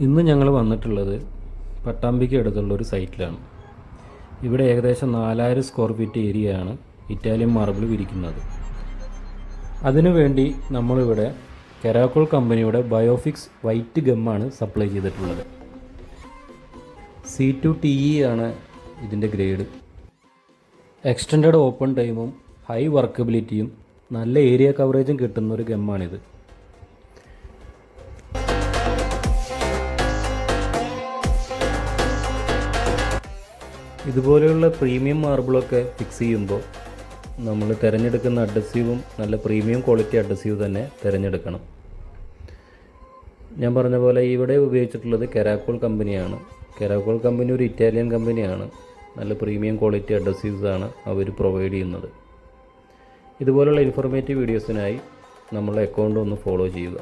ഇന്ന് ഞങ്ങൾ വന്നിട്ടുള്ളത് പട്ടാമ്പിക്ക് അടുത്തുള്ള ഒരു സൈറ്റിലാണ്. ഇവിടെ ഏകദേശം നാലായിരം സ്ക്വയർ ഫീറ്റ് ഏരിയയാണ് ഇറ്റാലിയൻ മാർബിൾ വിരിക്കുന്നത്. അതിനുവേണ്ടി നമ്മളിവിടെ കെരാക്കോൾ കമ്പനിയുടെ ബയോഫിക്സ് വൈറ്റ് ഗമ്മാണ് സപ്ലൈ ചെയ്തിട്ടുള്ളത്. സി ടു ടി ഇ ആണ് ഇതിന്റെ ഗ്രേഡ്. എക്സ്റ്റൻഡ് ഓപ്പൺ ടൈമും ഹൈ വർക്കബിലിറ്റിയും നല്ല ഏരിയ കവറേജും കിട്ടുന്ന ഒരു ഗമ്മാണിത് ഇതുപോലെയുള്ള പ്രീമിയം മാർബിളൊക്കെ ഫിക്സ് ചെയ്യുമ്പോൾ നമ്മൾ തിരഞ്ഞെടുക്കുന്ന അഡ്രസീവും നല്ല പ്രീമിയം ക്വാളിറ്റി അഡ്രസീവ് തന്നെ തിരഞ്ഞെടുക്കണം. ഞാൻ പറഞ്ഞ പോലെ ഇവിടെ ഉപയോഗിച്ചിട്ടുള്ളത് കെരാക്കോൾ കമ്പനിയാണ്. കെരാക്കോൾ കമ്പനി ഒരു ഇറ്റാലിയൻ കമ്പനിയാണ്. നല്ല പ്രീമിയം ക്വാളിറ്റി അഡ്രസീവ്സാണ് അവർ പ്രൊവൈഡ് ചെയ്യുന്നത്. ഇതുപോലുള്ള ഇൻഫോർമേറ്റീവ് വീഡിയോസിനായി നമ്മളെ അക്കൗണ്ട് ഒന്ന് ഫോളോ ചെയ്യുക.